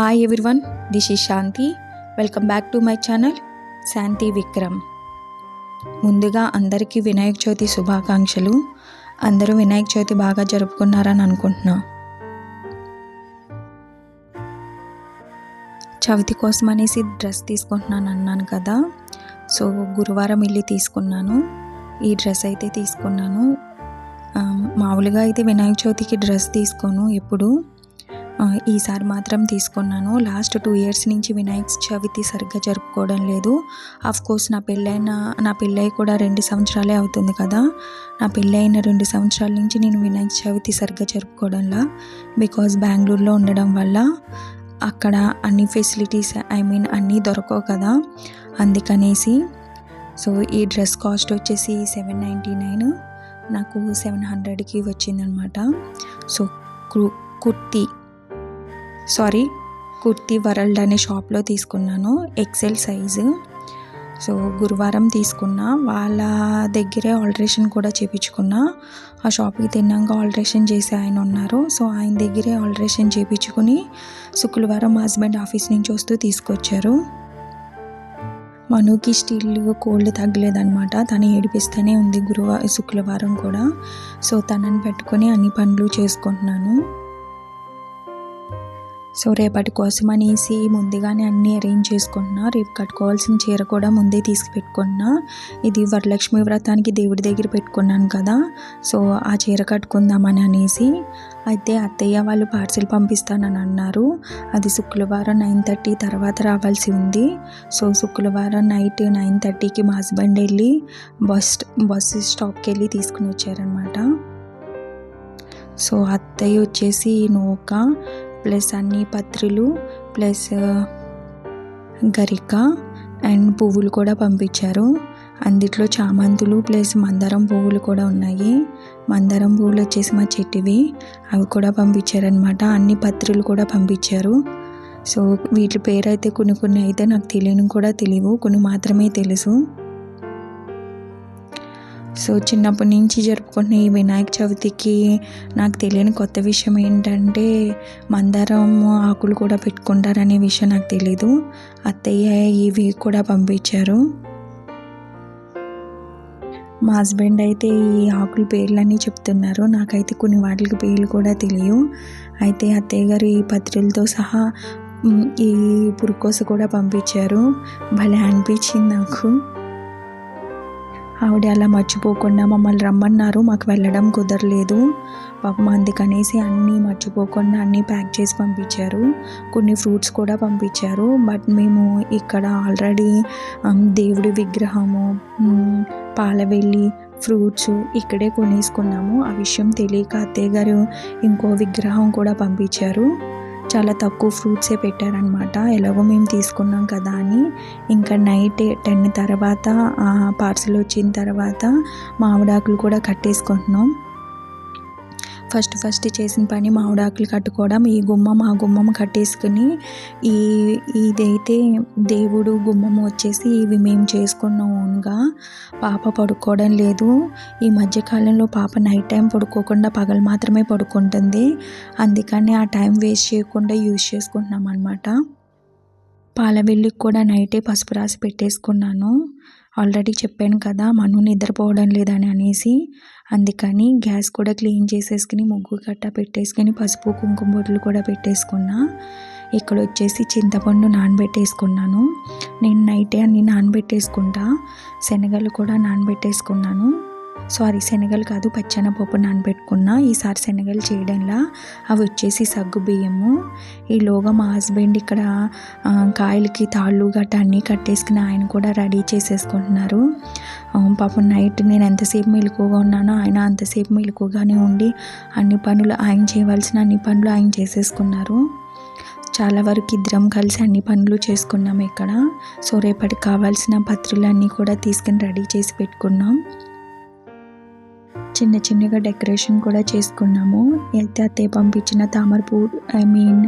Hi everyone this is Shanti welcome back to my channel Shanti Vikram ముందుగా అందరికీ వినాయక చవితి శుభాకాంక్షలు. అందరూ వినాయక చవితి బాగా జరుపుకున్నారని అనుకుంటున్నా. చవితి కోసం అనేసి డ్రెస్ తీసుకుంటున్నాను అన్నాను కదా. సో గురువారం వెళ్ళి తీసుకున్నాను. ఈ డ్రెస్ అయితే తీసుకున్నాను. మామూలుగా అయితే వినాయక చవితికి డ్రెస్ తీసుకోను ఎప్పుడు. ఈసారి మాత్రం తీసుకున్నాను. లాస్ట్ టూ ఇయర్స్ నుంచి వినాయక చవితి సరిగ్గా జరుపుకోవడం లేదు. ఆఫ్ కోర్స్ నా పెళ్ళైన నా పెళ్ళై కూడా రెండు సంవత్సరాలే అవుతుంది కదా. నా పెళ్ళైన రెండు సంవత్సరాల నుంచి నేను వినాయక చవితి సరిగ్గా జరుపుకోవడంలా బికాజ్ బెంగళూరులో ఉండడం వల్ల అక్కడ అన్ని ఫెసిలిటీస్ ఐ మీన్ అన్నీ దొరకవు కదా. అందుకనేసి సో ఈ డ్రెస్ కాస్ట్ వచ్చేసి సెవెన్ నైంటీ నైన్ నాకు సెవెన్ హండ్రెడ్కి వచ్చిందనమాట. సో కు కుర్తీ సారీ కుర్తీ వరల్డ్ అనే షాప్లో తీసుకున్నాను ఎక్సెల్ సైజు సో గురువారం తీసుకున్నా. వాళ్ళ దగ్గరే ఆల్టరేషన్ కూడా చేయించుకున్నా ఆ షాప్కి తిన్నాక ఆల్టరేషన్ చేసి ఆయన ఉన్నారు. సో ఆయన దగ్గరే ఆల్టరేషన్ చేయించుకుని శుక్రవారం మా హస్బెండ్ ఆఫీస్ నుంచి వస్తూ తీసుకొచ్చారు. మనుకి స్టిల్ కోల్డ్ తగ్గలేదనమాట తను ఏడిపిస్తూనే ఉంది గురువారం శుక్రవారం కూడా. సో తనని పెట్టుకొని అన్ని పనులు చేసుకుంటున్నాను. సో రేపటి కోసం అనేసి ముందుగానే అన్నీ అరేంజ్ చేసుకున్నా రేపు కట్టుకోవాల్సిన చీర కూడా ముందే తీసుకు పెట్టుకున్నా ఇది వరలక్ష్మి వ్రతానికి దేవుడి దగ్గర పెట్టుకున్నాను కదా. సో ఆ చీర కట్టుకుందామని అనేసి అయితే అత్తయ్య వాళ్ళు పార్సిల్ పంపిస్తానని అన్నారు. అది శుక్రవారం నైన్ థర్టీ తర్వాత రావాల్సి ఉంది. సో శుక్రవారం నైట్ నైన్ థర్టీకి మా హస్బెండ్ వెళ్ళి బస్ బస్ స్టాప్కి వెళ్ళి తీసుకుని వచ్చారనమాట సో అత్తయ్య వచ్చేసి నూక ప్లస్ అన్ని పత్రులు ప్లస్ గరిక అండ్ పువ్వులు కూడా పంపించారు. అందుట్లో చామంతులు ప్లస్ మందారం పువ్వులు కూడా ఉన్నాయి. మందారం పువ్వులు వచ్చేసి మా చెట్టువి. అవి కూడా పంపించారనమాట అన్ని పత్రులు కూడా పంపించారు. సో వీటి పేరు అయితే కొన్ని కొన్ని అయితే నాకు తెలియని కూడా తెలియవు. కొన్ని మాత్రమే తెలుసు. సో చిన్నప్పటి నుంచి జరుపుకుంటున్న ఈ వినాయక చవితికి నాకు తెలియని కొత్త విషయం ఏంటంటే మందారం ఆకులు కూడా పెట్టుకుంటారనే విషయం నాకు తెలీదు. అత్తయ్య ఇవి కూడా పంపించారు. మా హస్బెండ్ అయితే ఈ ఆకుల పేర్లన్నీ చెప్తున్నారు. నాకైతే కొన్ని వాటికి పేర్లు కూడా తెలియవు. అయితే అత్తయ్య గారు ఈ పత్రికలతో సహా ఈ పురుకోస కూడా పంపించారు. భలే అనిపించింది నాకు. ఆవిడ అలా మర్చిపోకుండా మమ్మల్ని రమ్మన్నారు. మాకు వెళ్ళడం కుదరలేదు. పాపం అందుకనేసి అన్నీ మర్చిపోకుండా అన్నీ ప్యాక్ చేసి పంపించారు. కొన్ని ఫ్రూట్స్ కూడా పంపించారు. బట్ మేము ఇక్కడ ఆల్రెడీ దేవుడి విగ్రహము పాలవెల్లి ఫ్రూట్స్ ఇక్కడే కొనేసుకున్నాము. ఆ విషయం తెలియక అత్తయ్య గారు ఇంకో విగ్రహం కూడా పంపించారు. చాలా తక్కువ ఫ్రూట్సే పెట్టారనమాట ఎలాగో మేము తీసుకున్నాం కదా అని. ఇంకా నైట్ టెన్ తర్వాత పార్సల్ వచ్చిన తర్వాత మామిడాకులు కూడా కట్టేసుకుంటున్నాం. ఫస్ట్ ఫస్ట్ చేసిన పని మామిడాకులు కట్టుకోవడం ఈ గుమ్మం ఆ గుమ్మం కట్టేసుకుని ఈ ఇదైతే దేవుడు గుమ్మం వచ్చేసి ఇవి మేము చేసుకున్నాం ఓన్గా పాప పడుకోవడం లేదు. ఈ మధ్యకాలంలో పాప నైట్ టైం పడుకోకుండా పగలు మాత్రమే పడుకుంటుంది. అందుకని ఆ టైం వేస్ట్ చేయకుండా యూజ్ చేసుకుంటున్నాం అనమాట పాలవెల్లికి కూడా నైటే పసుపు రాసి పెట్టేసుకున్నాను. ఆల్రెడీ చెప్పాను కదా మను నిద్రపోవడం లేదని అనేసి. అందుకని గ్యాస్ కూడా క్లీన్ చేసేసుకుని ముగ్గు గట్ట పెట్టేసుకుని పసుపు కుంకుమ బొట్లు కూడా పెట్టేసుకున్నా. ఇక్కడ వచ్చేసి చింతపండు నానబెట్టేసుకున్నాను. నేను నైటే అన్ని నానబెట్టేసుకుంటా. శనగలు కూడా నానబెట్టేసుకున్నాను. సారీ శనగలు కాదు పచ్చెనపప్పు నానబెట్టుకున్న. ఈసారి శనగలు చేయడంలా. అవి వచ్చేసి సగ్గు బియ్యము. ఈలోగా మా హస్బెండ్ ఇక్కడ కాయలకి తాళ్ళు గట్ట అన్నీ కట్టేసుకుని ఆయన కూడా రెడీ చేసేసుకుంటున్నారు. పాపం నైట్ నేను ఎంతసేపు మెలకుగా ఉన్నానో ఆయన అంతసేపు మెలకుగానే ఉండి అన్ని పనులు ఆయన చేయవలసిన అన్ని పనులు ఆయన చేసేసుకున్నారు. చాలా వరకు ఇద్దరం కలిసి అన్ని పనులు చేసుకున్నాం ఇక్కడ. సో రేపటికి కావాల్సిన పత్రులన్నీ కూడా తీసుకుని రెడీ చేసి పెట్టుకున్నాం. చిన్న చిన్నగా డెకరేషన్ కూడా చేసుకున్నాము. అయితే అత్తయ్య పంపించిన తామర పువ్వు ఐ మీన్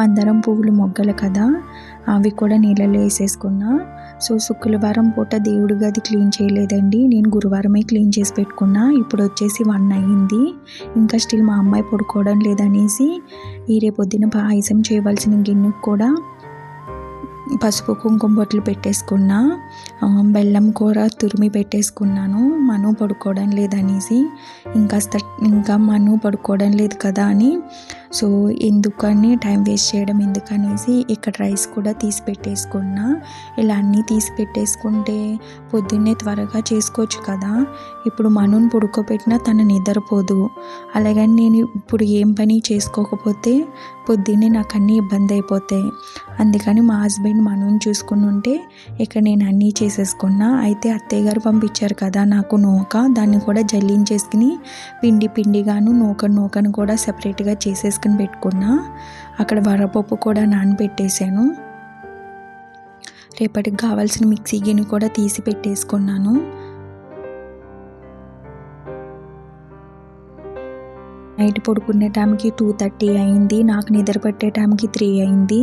మందారం పువ్వులు మొగ్గలు కదా అవి కూడా నీళ్ళలో వేసేసుకున్నా. సో శుక్రవారం పూట దేవుడి గది క్లీన్ చేయలేదండి. నేను గురువారమే క్లీన్ చేసి పెట్టుకున్నా. ఇప్పుడు వచ్చేసి వన్ అయ్యింది. ఇంకా స్టిల్ మా అమ్మాయి పడుకోవడం లేదనేసి ఈ రేపొద్దున పాయసం చేయవలసిన గిన్నెకు కూడా పసుపు కుంకుమ బొట్లు పెట్టేసుకున్నా బెల్లం కూర తురిమి పెట్టేసుకున్నాను. మను పడుకోవడం లేదనేసి. ఇంకా ఇంకా మను పడుకోవడం లేదు కదా అని సో ఎందుకని టైం వేస్ట్ చేయడం ఎందుకనేసి ఇక్కడ రైస్ కూడా తీసి పెట్టేసుకున్నా. ఇలా అన్నీ తీసి పెట్టేసుకుంటే పొద్దున్నే త్వరగా చేసుకోవచ్చు కదా. ఇప్పుడు మనుని పడుకోబెట్టినా తను నిద్రపోదు. అలాగని నేను ఇప్పుడు ఏం పని చేసుకోకపోతే పొద్దున్నే నాకు అన్నీ ఇబ్బంది అయిపోతాయి. అందుకని మా హస్బెండ్ మనం చూసుకుని ఉంటే ఇక్కడ నేను అన్నీ చేసేసుకున్నా. అయితే అత్తయ్య గారు పంపించారు కదా నాకు నూక. దాన్ని కూడా జల్లించేసుకుని పిండి పిండిగాను నూక నూకను కూడా సపరేట్గా చేసేసుకున్నాను చేసేసుకుని పెట్టుకున్నా అక్కడ వరపప్పు కూడా నానబెట్టేశాను. రేపటికి కావాల్సిన మిక్సీ గిన్నె కూడా తీసి పెట్టేసుకున్నాను. నైట్ పడుకునే టైంకి టూ థర్టీ అయింది నాకు నిద్ర పట్టే టైంకి త్రీ అయింది.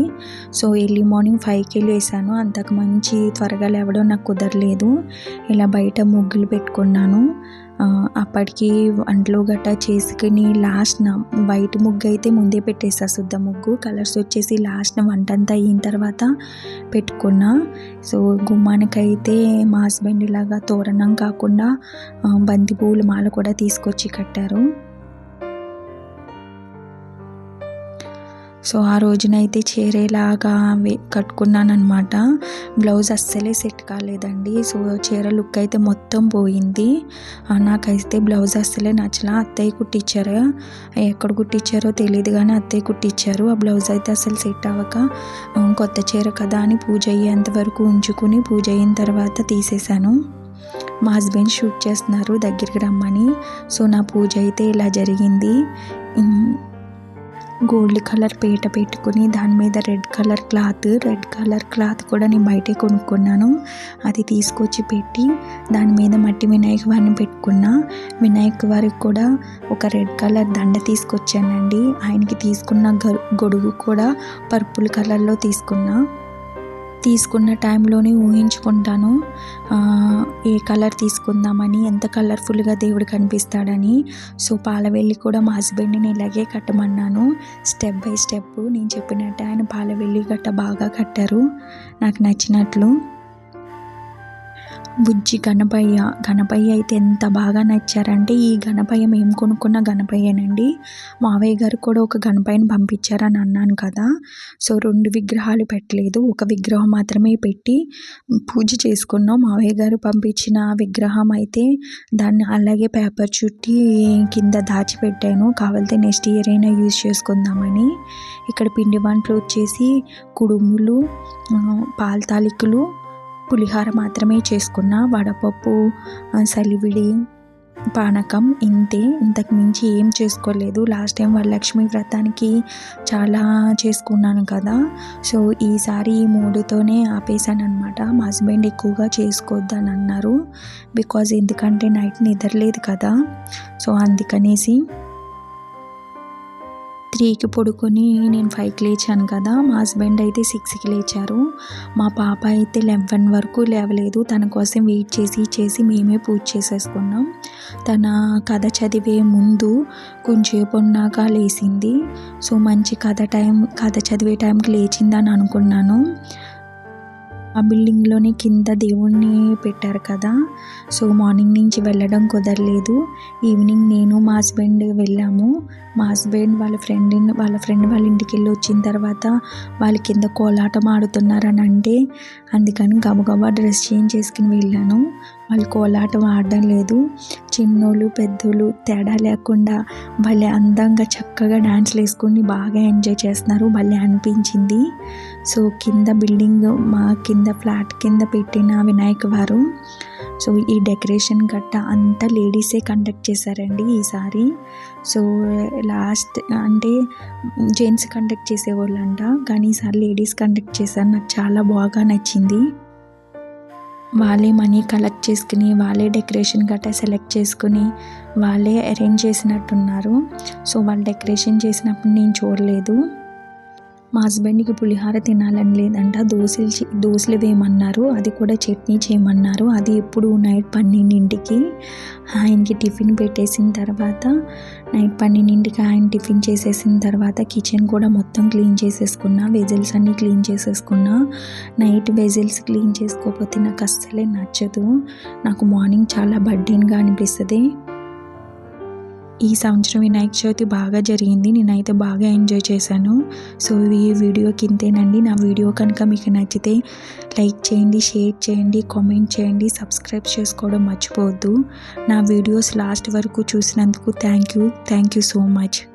సో ఎర్లీ మార్నింగ్ ఫైవ్కి వేసాను అంతకు మంచి త్వరగా లేవడం నాకు కుదరలేదు. ఇలా బయట ముగ్గులు పెట్టుకున్నాను. అప్పటికి వంటలు గట్టా చేసుకుని లాస్ట్న వైట్ ముగ్గు అయితే ముందే పెట్టేసా శుద్ధ ముగ్గు. కలర్స్ వచ్చేసి లాస్ట్న వంట అంతా అయిన తర్వాత పెట్టుకున్నా. సో గుమ్మానికైతే మా హస్బెండ్ ఇలాగా తోరణం కాకుండా బంతిపూలు బంతి మాల కూడా తీసుకొచ్చి కట్టారు. సో ఆ రోజునైతే చీరేలాగా కట్టుకున్నానమాట కట్టుకున్నాను అనమాట బ్లౌజ్ అస్సలే సెట్ కాలేదండి. సో చీర లుక్ అయితే మొత్తం పోయింది. నాకైతే బ్లౌజ్ అస్సలే నచ్చలా. అత్తయ్య కుట్టించారు ఎక్కడ కుట్టించారో తెలియదు కానీ అత్తయ్య కుట్టించారు ఆ బ్లౌజ్ అయితే అసలు సెట్ అవ్వక కొత్త చీర కదా అని పూజ అయ్యేంత వరకు ఉంచుకుని పూజ అయిన తర్వాత తీసేశాను. మా హస్బెండ్ షూట్ చేస్తున్నారు దగ్గరికి రమ్మని. సో నా పూజ అయితే ఇలా జరిగింది. గోల్డ్ కలర్ పీట పెట్టుకుని దాని మీద red colour cloth red colour cloth కూడా నేను బయటే కొనుక్కున్నాను. అది తీసుకొచ్చి పెట్టి దాని మీద మట్టి వినాయక వారిని పెట్టుకున్నా. వినాయక వారికి కూడా ఒక రెడ్ కలర్ దండ తీసుకొచ్చానండి. ఆయనకి తీసుకున్న గొడుగు కూడా పర్పుల్ కలర్లో తీసుకున్నా. తీసుకున్న టైంలోనే ఊహించుకుంటాను ఏ కలర్ తీసుకుందామని ఎంత కలర్ఫుల్గా దేవుడు కనిపిస్తాడని. సో పాలవెల్లి కూడా మా హస్బెండ్ని ఇలాగే కట్టమన్నాను. స్టెప్ బై స్టెప్ నేను చెప్పినట్టు ఆయన పాలవెల్లి గట్ట బాగా కట్టారు. నాకు నచ్చినట్లు. బుజ్జి గణపయ్య. గణపయ్య అయితే ఎంత బాగా నచ్చారంటే ఈ గణపయ్య మేము కొనుక్కున్న గణపయ్యనండి. మావయ్య గారు కూడా ఒక గణపయ్యని పంపించారని అన్నాను కదా. సో రెండు విగ్రహాలు పెట్టలేదు. ఒక విగ్రహం మాత్రమే పెట్టి పూజ చేసుకున్నాం. మావయ్య గారు పంపించిన విగ్రహం అయితే దాన్ని అలాగే పేపర్ చుట్టి కింద దాచిపెట్టాను. కావాలంటే నెక్స్ట్ ఇయర్ అయినా యూజ్ చేసుకుందామని. ఇక్కడ పిండి వంటలు వచ్చేసి కుడుములు పాల తాలికలు పులిహార మాత్రమే చేసుకున్న వడపప్పు సలివిడి పానకం ఇంతే. ఇంతకు మించి ఏం చేసుకోలేదు. లాస్ట్ టైం వరలక్ష్మి వ్రతానికి చాలా చేసుకున్నాను కదా. సో ఈసారి ఈ మూడుతోనే ఆపేసాను అనమాట మా హస్బెండ్ ఎక్కువగా చేసుకోవద్దని అన్నారు బికాజ్ ఎందుకంటే నైట్ నిద్రలేదు కదా. సో అందుకనేసి త్రీకి పడుకొని నేను ఫైవ్కి లేచాను కదా మా హస్బెండ్ అయితే సిక్స్కి లేచారు. మా పాప అయితే లెవెన్ వరకు లేవలేదు. తన కోసం వెయిట్ చేసి చేసి మేమే పూజ చేసేసుకున్నాం. తన కథ చదివే ముందు కొంచెంసేపు ఉన్నాక లేచింది. సో మంచి కథ టైం కథ చదివే టైంకి లేచిందని అనుకున్నాను. ఆ బిల్డింగ్లోనే కింద దేవుణ్ణి పెట్టారు కదా. సో మార్నింగ్ నుంచి వెళ్ళడం కుదరలేదు. ఈవినింగ్ నేను మా హస్బెండ్ వెళ్ళాము. మా హస్బెండ్ వాళ్ళ ఫ్రెండ్ వాళ్ళ ఫ్రెండ్ వాళ్ళ ఇంటికి వెళ్ళి వచ్చిన తర్వాత వాళ్ళ కింద కోలాటం ఆడుతున్నారని అంటే అందుకని గబగబా డ్రెస్ చేంజ్ చేసుకుని వెళ్ళాను. వాళ్ళు కోలాటం ఆడడం లేదు. చిన్నోళ్ళు పెద్దోళ్ళు తేడా లేకుండా భలే అందంగా చక్కగా డ్యాన్స్లు వేసుకుని బాగా ఎంజాయ్ చేస్తున్నారు. భలే అనిపించింది. సో కింద బిల్డింగ్ మా కింద ఫ్లాట్ కింద పెట్టిన వినాయక వారు. సో ఈ డెకరేషన్ గట్ట అంతా లేడీసే కండక్ట్ చేశారండి ఈసారి. సో లాస్ట్ అంటే జెంట్స్ కండక్ట్ చేసేవాళ్ళంట. కానీ ఈసారి లేడీస్ కండక్ట్ చేశారు. నాకు చాలా బాగా నచ్చింది. వాళ్ళే మనీ కలెక్ట్ చేసుకుని వాళ్ళే డెకరేషన్ గట్టా సెలెక్ట్ చేసుకుని వాళ్ళే అరేంజ్ చేసినట్టున్నారు. సో వాళ్ళు డెకరేషన్ చేసినప్పుడు నేను చూడలేదు. మా హస్బెండ్కి పులిహార తినాలని లేదంట. దోశలు దోశలు వేయమన్నారు. అది కూడా చట్నీ చేయమన్నారు. అది ఇప్పుడు నైట్ పన్నెండింటికి ఆయనకి టిఫిన్ పెట్టేసిన తర్వాత నైట్ పన్నెండింటికి ఆయన టిఫిన్ చేసేసిన తర్వాత కిచెన్ కూడా మొత్తం క్లీన్ చేసేసుకున్నా. వెజిల్స్ అన్నీ క్లీన్ చేసేసుకున్నా. నైట్ వెజిల్స్ క్లీన్ చేసుకోకపోతే నాకు అస్సలే నచ్చదు. నాకు మార్నింగ్ చాలా బర్డెన్గా అనిపిస్తుంది. ఈ సంవత్సరం వినాయక చవితి బాగా జరిగింది. నేనైతే బాగా ఎంజాయ్ చేశాను. సో ఈ వీడియో కిందేనండి. నా వీడియో కనుక మీకు నచ్చితే లైక్ చేయండి షేర్ చేయండి కామెంట్ చేయండి. సబ్స్క్రైబ్ చేసుకోవడం మర్చిపోవద్దు. నా వీడియోస్ లాస్ట్ వరకు చూసినందుకు thank you. Thank you so much.